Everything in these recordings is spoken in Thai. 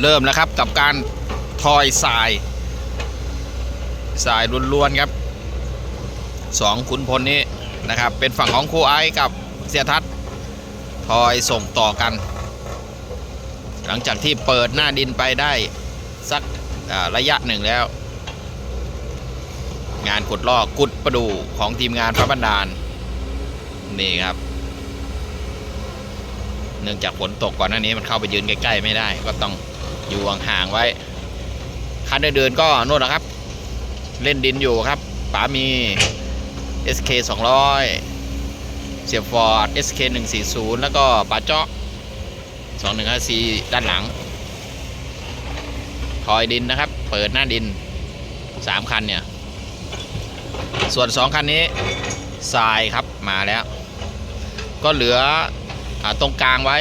เริ่มแล้วครับกับการทอยทรายทรายล้วนๆครับสองขุนพลนี้นะครับ เป็นฝั่งของครูไอซ์กับเสียทัศน์ทอยส่งต่อกัน หลังจากที่เปิดหน้าดินไปได้สักระยะหนึ่งแล้ว งานขุดลอกกุดประดูของทีมงานพระบันดาลนี่ครับเนื่องจากฝนตกก่อนหน้านี้มันเข้าไปยืนใกล้ๆไม่ได้ก็ต้อง อยู่ห่างๆไว้ คันเดินๆก็นู่นนะครับ เล่นดินอยู่ครับป๋ามี SK 200 เสียบฟอร์ด SK 140 แล้วก็ป๋าเจาะ2154 ด้านหลัง ทอยดินนะครับ เปิดหน้าดิน 3 คันเนี่ย ส่วน 2 คันนี้ทรายครับมาแล้ว ก็เหลืออตรงกลางไว้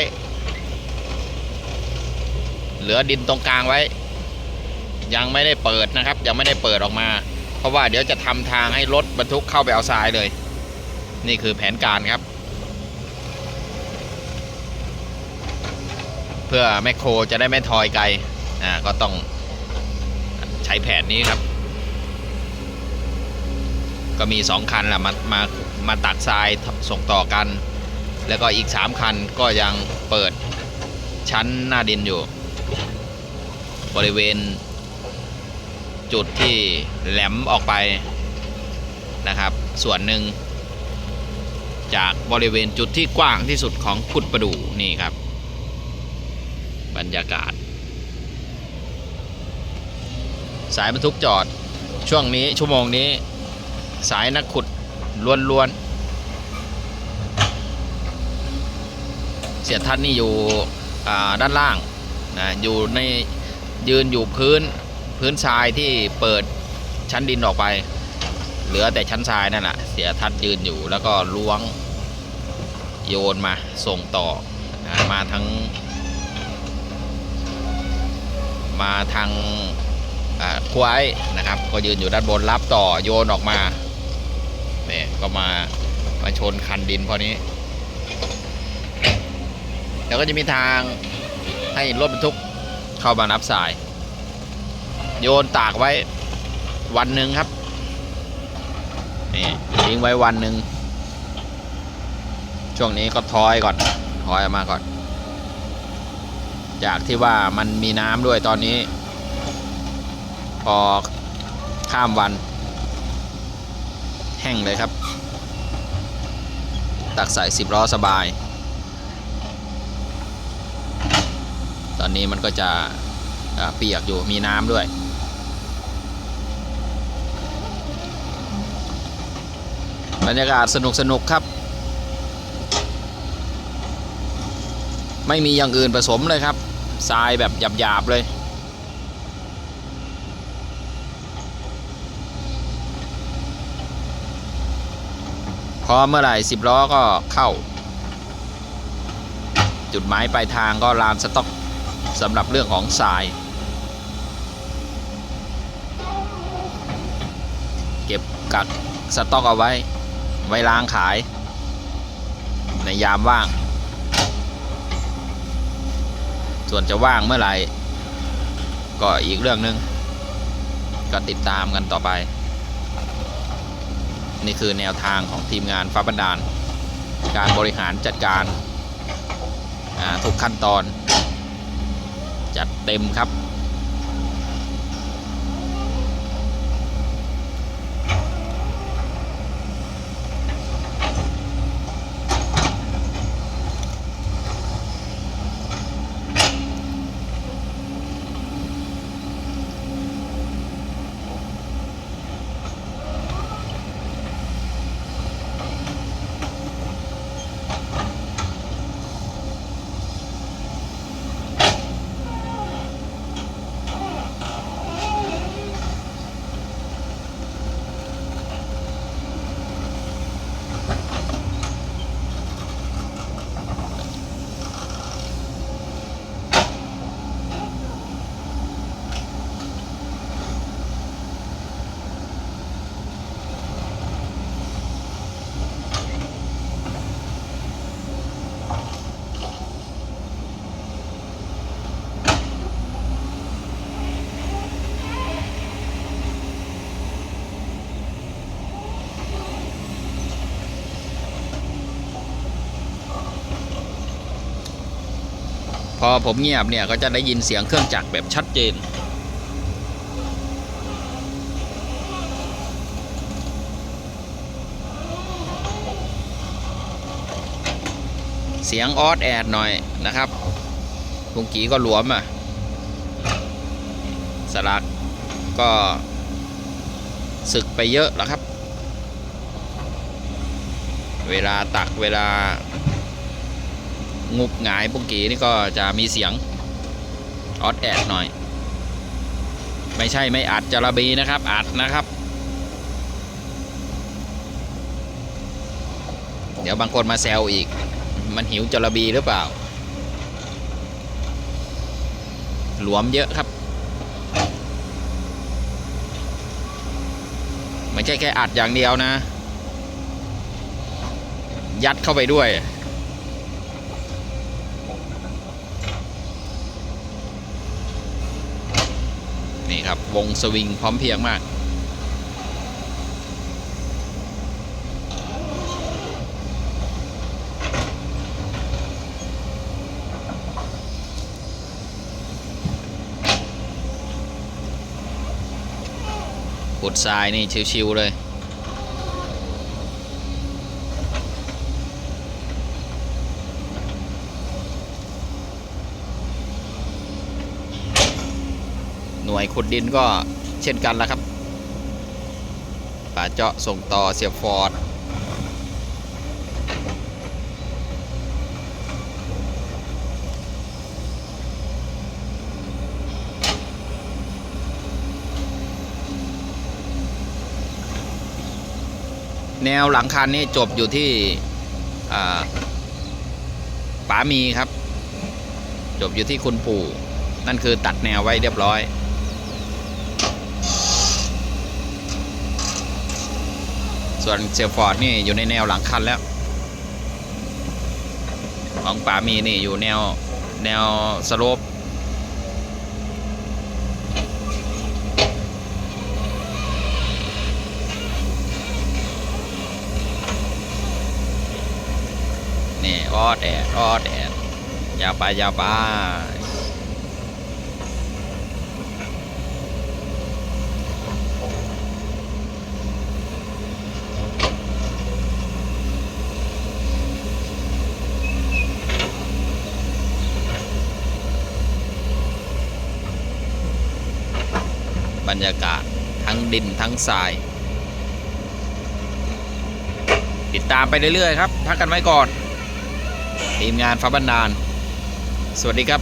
เหลือดินตรงกลางไว้ ยังไม่ได้เปิดนะครับ ยังไม่ได้เปิดออกมา เพราะว่าเดี๋ยวจะทำทางให้รถบรรทุกเข้าไปเอาทรายเลย นี่คือแผนการครับ เพื่อแมคโครจะได้ไม่ทอยไกลอ่าก็ต้องใช้แผนนี้ครับ ก็มี 2 คันแหละมามามาตักทรายส่งต่อกัน แล้วก็อีก 3 คันก็ยังเปิดชั้นหน้าดินอยู่ บริเวณ จุดที่แหลมออกไปนะครับ ส่วนหนึ่ง จากบริเวณจุดที่กว้างที่สุดของขุดประดูนี่ครับ บรรยากาศ สายบรรทุกจอดช่วงนี้ชั่วโมงนี้ สายนักขุดล้วนๆเสียทัศน์นี่อยู่อ่ด้านล่าง นะอยู่ในยืนอยู่พื้นพื้นทรายที่เปิดชั้นดินออกไป เหลือแต่ชั้นทรายนั่นแหละเสียทัศน์ยืนอยู่แล้วก็ล้วงโยนมาส่งต่อนะมาทั้ง มาทางควายนะครับ ก็ยืนอยู่ด้านบนรับต่อโยนออกมาเนี่ยก็มามาชนคันดินพอนี้ แล้วก็จะมีทาง ให้รถบรรทุกเข้ามานับสาย โยนตากไว้วันหนึ่งครับนี่ทิ้งไว้วันหนึ่งช่วงนี้ก็ทอยก่อนทอยออกมาก่อน จากที่ว่ามันมีน้ำด้วยตอนนี้ พอข้ามวัน แห้งเลยครับ ตักใส่สิบล้อสบาย อนนี้มันก็จะเปียกอยู่มีน้ำด้วยบรรยากาศสนุกสนุกครับ ไม่มีอย่างอื่นผสมเลยครับทรายแบบหยาบๆเลย พอเมื่อไหร่สิบล้อก็เข้า จุดหมายปลายทางก็ลานสต็อก สำหรับเรื่องของทราย เก็บกักสต็อกเอาไว้ ไว้ล้างขาย ในยามว่าง ส่วนจะว่างเมื่อไหร่ ก็อีกเรื่องหนึง ก็ติดตามกันต่อไป นี่คือแนวทางของทีมงานฟ้าบันดาล การบริหารจัดการทุกขั้นตอน จัดเต็มครับ อผมเงียบเนี่ยก็จะได้ยินเสียงเครื่องจักรแบบชัดเจน เสียงออดแอดหน่อยนะครับลุงกีก็หลวมอะสลักก็ศึกไปเยอะแล้วครับ เวลาตักเวลา งุบหงายปุงกีนี่ก็จะมีเสียงออดแอดหน่อย ไม่ใช่ไม่อัดจระบีนะครับ อัดนะครับ เดี๋ยวบางคนมาแซวอีก มันหิวจระบีหรือเปล่า หลวมเยอะครับ ไม่ใช่แค่อัดอย่างเดียวนะ ยัดเข้าไปด้วย นี่ครับ วงสวิงพร้อมเพรียงมาก ขุดทรายนี่ชิวๆเลย น่วยขุดดินก็เช่นกันแล้วครับป่าเจาะส่งต่อเสียบฟอร์ดแนวหลังคันนี่จบอยู่ที่ป๋ามีครับ จบอยู่ที่คุณปู่ นั่นคือตัดแนวไว้เรียบร้อย ส่วนเซลฟอร์ดนี่อยู่ในแนวหลังคันแล้ว ของป๋ามีนี่อยู่แนวแนวสโลปนี่ออดแอดออดแอดยาวไปยาวไป บรรยากาศทั้งดินทั้งทราย ติดตามไปเรื่อย ๆ ครับ พักกันไว้ก่อน ทีมงานฟ้าบันดาล สวัสดีครับ